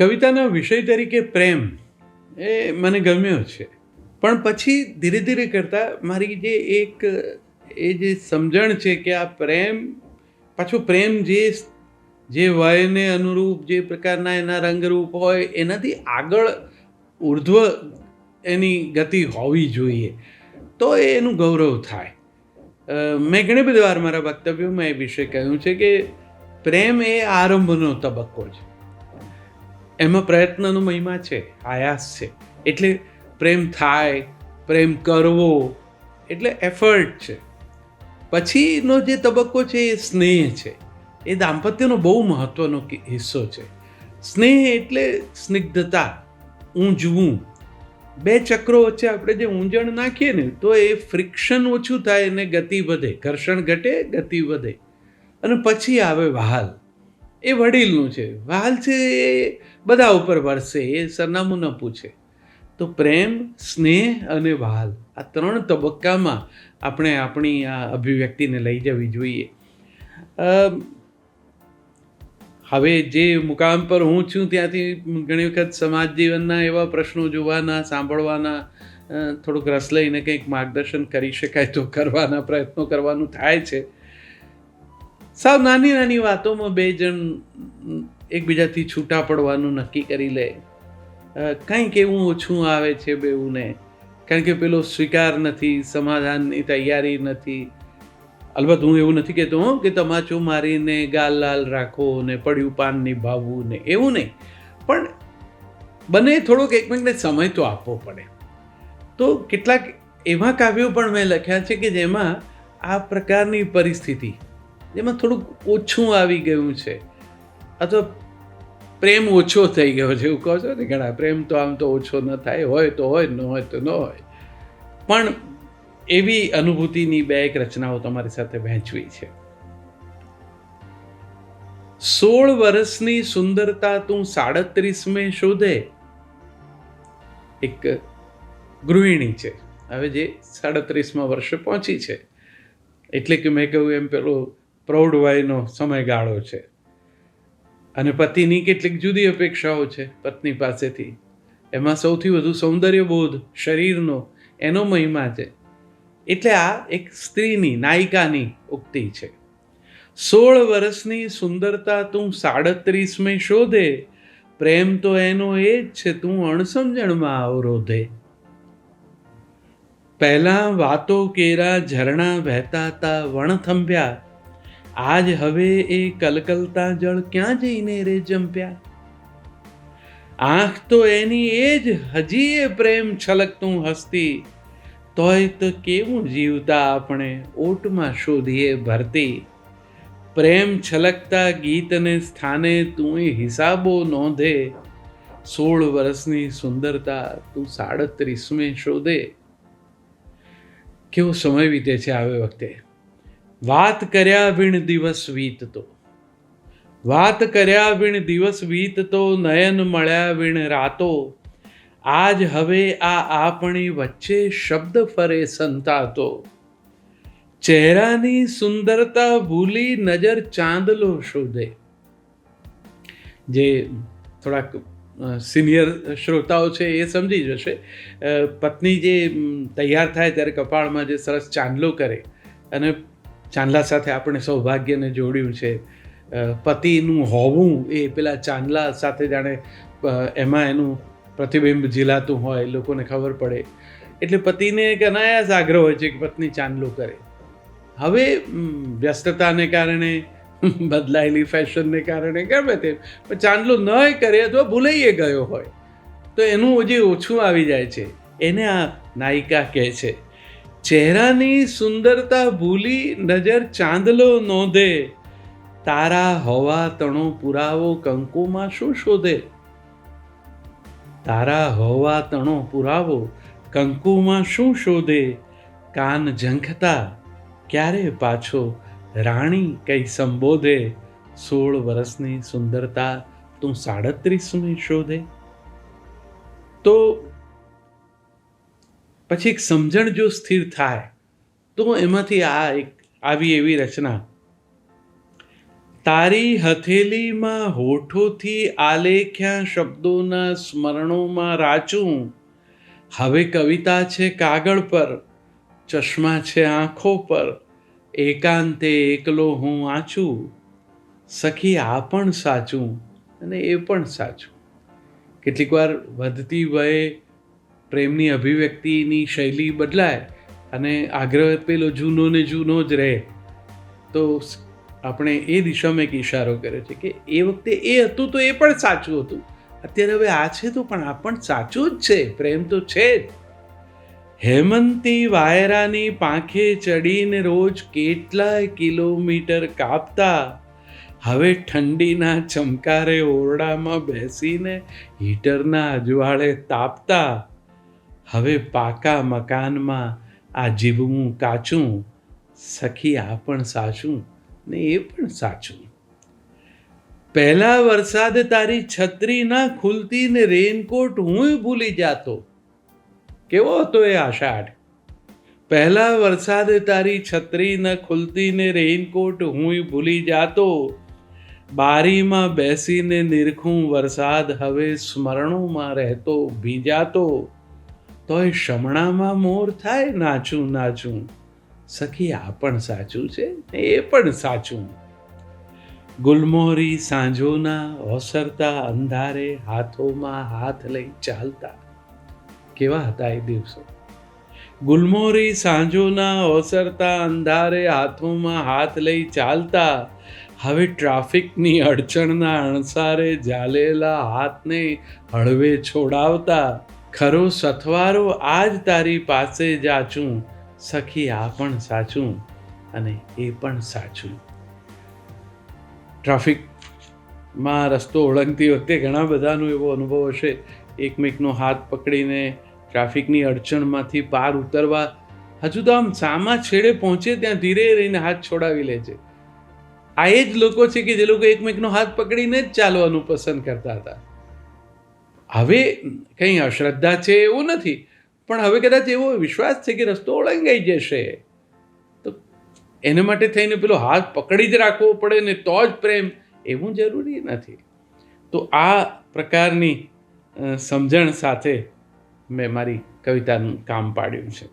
કવિતાના વિષય તરીકે પ્રેમ એ મને ગમ્યો છે. પણ પછી ધીરે ધીરે કરતાં મારી જે એક, એ જે સમજણ છે કે આ પ્રેમ, પાછો પ્રેમ જે જે વયને અનુરૂપ જે પ્રકારના એના રંગરૂપ હોય, એનાથી આગળ ઉર્ધ્વ એની ગતિ હોવી જોઈએ. તો એ એનું ગૌરવ થાય. મેં ઘણી બધી વાર મારા વક્તવ્યોમાં એ વિશે કહ્યું છે કે પ્રેમ એ આરંભનો તબક્કો છે. એમાં પ્રયત્નનો મહિમા છે, આયાસ છે. એટલે પ્રેમ થાય, પ્રેમ કરવો, એટલે એફર્ટ છે. પછીનો જે તબક્કો છે એ સ્નેહ છે. એ દાંપત્યનો બહુ મહત્વનો હિસ્સો છે. સ્નેહ એટલે સ્નિગ્ધતા ઊંજવું બે ચક્રો વચ્ચે આપણે જે ઊંજણ નાખીએ ને, તો એ ફ્રિક્શન ઓછું થાય અને ગતિ વધે. ઘર્ષણ ઘટે, ગતિ વધે. અને પછી આવે વહાલ. એ વડીલનું છે. વાલ છે એ બધા ઉપર વરસે એ સરનામું ન પૂછે. તો પ્રેમ, સ્નેહ અને વાલ, આ ત્રણ તબક્કામાં આપણે આપણી આ અભિવ્યક્તિને લઈ જવી જોઈએ. હવે જે મુકામ પર હું છું ત્યાંથી ઘણી વખત સમાજ જીવનના એવા પ્રશ્નો જોવાના, સાંભળવાના થોડુંક રસ લઈને કંઈક માર્ગદર્શન કરી શકાય તો કરવાના પ્રયત્નો કરવાનું થાય છે. સાવ નાની નાની વાતોમાં બે જણ એકબીજાથી છૂટા પડવાનું નક્કી કરી લે. કંઈક એવું ઓછું આવે છે બેઉને. કારણ કે પેલો સ્વીકાર નથી, સમાધાનની તૈયારી નથી. અલબત્ત હું એવું નથી કહેતો હું કે તમાચો મારીને ગાલ લાલ રાખો ને પડ્યું પાન નિભાવવું ને એવું નહીં. પણ બને થોડોક એકમેકને સમય તો આપવો પડે. તો કેટલાક એવા કાવ્યો પણ મેં લખ્યા છે કે જેમાં આ પ્રકારની પરિસ્થિતિ જેમાં થોડુંક ઓછું આવી ગયું છે. અથવા પ્રેમ ઓછો થઈ ગયો છે, એવું કહો છો ને? ઘણા પ્રેમ તો આમ તો ઓછો ન થાય, હોય તો હોય, ન હોય તો ન હોય. પણ એવી અનુભૂતિની બે એક રચનાઓ તમારી સાથે વહેંચવી છે. સોળ વર્ષની સુંદરતા તું સાડત્રીસમે શોધે. એક ગૃહિણી છે. હવે જે સાડત્રીસમાં વર્ષે પહોંચી છે. એટલે કે મેં કહ્યું એમ પેલો પ્રૌઢ વયનો સમયગાળો છે. અને પતિની કેટલીક જુદી અપેક્ષાઓ છે પત્ની પાસેથી. એમાં સૌથી વધુ સૌંદર્યબોધ શરીરનો એનો મહિમા છે. એટલે આ એક સ્ત્રીની, નાયિકાની ઉક્તિ છે. સોળ વર્ષની સુંદરતા તું સાડત્રીસમે શોધે, પ્રેમ તો એનો એ જ છે તું અણસમજણમાં અવરોધે. પહેલા વાતો કેરા ઝરણા વહેતા તા વણથંભ્યા આજ હવે એ કલકલતા જળ ક્યાં જઈને રે જંપ્યા? આંખ તો એની એ જ હજી એ પ્રેમ છલકતું હસતી. તોય તો કેવું જીવતા આપણે ઓટમાં શોધીએ ભરતી. પ્રેમ છલકતા ગીતને સ્થાને તું હિસાબો નોંધે. સોળ વર્ષની સુંદરતા તું સાડત્રીસમે શોધે. કેવો સમય વીતે છે આવે વખતે? વાત કર્યા વિણ દિવસ વીતતો. વાત કર્યા વિણ દિવસ વીતતો, નયન મળ્યા વિણ રાતો. આજ હવે આ આપણી વચ્ચે શબ્દ ફરે સંતાતો. ચહેરાની સુંદરતા ભૂલી નજર ચાંદલો શોધે. જે થોડાક સિનિયર શ્રોતાઓ છે એ સમજી જશે. પત્ની જે તૈયાર થાય ત્યારે કપાળમાં જે સરસ ચાંદલો કરે અને ચાંદલા સાથે આપણે સૌભાગ્યને જોડ્યું છે. પતિનું હોવું એ પેલા ચાંદલા સાથે જાણે એમાં એનું પ્રતિબિંબ ઝીલાતું હોય, લોકોને ખબર પડે. એટલે પતિને એક અનાયાસ આગ્રહ હોય છે કે પત્ની ચાંદલો કરે. હવે વ્યસ્તતાને કારણે, બદલાયેલી ફેશનને કારણે ગમે તે પણ ચાંદલો ન કરે અથવા ભૂલાઈએ ગયો હોય, તો એનું જે ઓછું આવી જાય છે, એને આ નાયિકા કહે છે. ચહેરાની સુંદરતા ભૂલી નજર ચાંદલો નોંધે. તારા હવા તણો પુરાવો કંકુમાં શું શોધે? તારા હવા તણો પુરાવો કંકુમાં શું શોધે? કાન ઝંખતા ક્યારે પાછો રાણી કઈ સંબોધે? સોળ વર્ષની સુંદરતા તું સાડત્રીસની શોધે. તો પછી એક સમજણ જો સ્થિર થાય, તો એમાંથી આ એક આવી એવી રચના. તારી હથેલીમાં હોઠોથી આલેખ્યા શબ્દોના સ્મરણોમાં રાચું. હવે કવિતા છે કાગળ પર, ચશ્મા છે આંખો પર, એકાંતે એકલો હું આચું. સખી આ પણ સાચું અને એ પણ સાચું. કેટલીક વાર વધતી વયે પ્રેમની અભિવ્યક્તિની શૈલી બદલાય અને આગ્રહ પેલો જૂનો ને જૂનો જ રહે. તો આપણે એ દિશામાં એક ઇશારો કર્યો છે કે એ વખતે એ હતું તો એ પણ સાચું હતું. અત્યારે હવે આ છે તો પણ આ પણ સાચું જ છે, પ્રેમ તો છે જ. હેમંતી વાયરાની પાંખે ચડીને રોજ કેટલાય કિલોમીટર કાપતા. હવે ઠંડીના ચમકારે ઓરડામાં બેસીને હીટરના અજવાળે તાપતા. હવે પાકા મકાનમાં આ જીવવું કાચું, સખી આ પણ સાચું ને એ પણ સાચું. પહેલા વરસાદ તારી છત્રી ના ખુલતી ને રેનકોટ હું ભૂલી જાતો. કેવો હતો એ આષાઢ? પહેલા વરસાદ તારી છત્રી ન ખુલતી ને રેનકોટ હું ભૂલી જાતો. બારીમાં બેસીને નિરખું વરસાદ હવે સ્મરણોમાં રહેતો, ભીંજાતો. તોય શમણામાં મોર થાય, નાચું નાચું. સખી, આ પણ સાચું છે? એ પણ સાચું. ગુલમોરી સાંજોના ઓસરતા અંધારે હાથોમાં હાથ લઈ ચાલતા. કેવા હતા એ દિવસો? ગુલમોરી સાંજોના ઓસરતા અંધારે હાથોમાં હાથ લઈ ચાલતા. હવે ટ્રાફિકની અડચણના અણસારે ઝાલેલા હાથને હળવે છોડાવતા. ખરો સથવારો આજ તારી પાસે જાચું, સખી આ પણ સાચું અને એ પણ સાચું. ટ્રાફિકમાં રસ્તો ઓળંગતી વખતે ઘણા બધાનો એવો અનુભવ હશે. એકમેકનો હાથ પકડીને ટ્રાફિકની અડચણમાંથી પાર ઉતરવા. હજુ તો આમ સામા છેડે પહોંચે ત્યાં ધીરે રહીને હાથ છોડાવી લે છે. આ એ જ લોકો છે કે જે લોકો એકમેકનો હાથ પકડીને જ ચાલવાનું પસંદ કરતા હતા. હવે કંઈ અશ્રદ્ધા છે એવું નથી, પણ હવે કદાચ એવો વિશ્વાસ છે કે રસ્તો ઓળંગાઈ જશે. તો એને માટે થઈને પેલો હાથ પકડી જ રાખવો પડે ને તો જ પ્રેમ એવું જરૂરી નથી. તો આ પ્રકારની સમજણ સાથે મેં મારી કવિતાનું કામ પાડ્યું છે.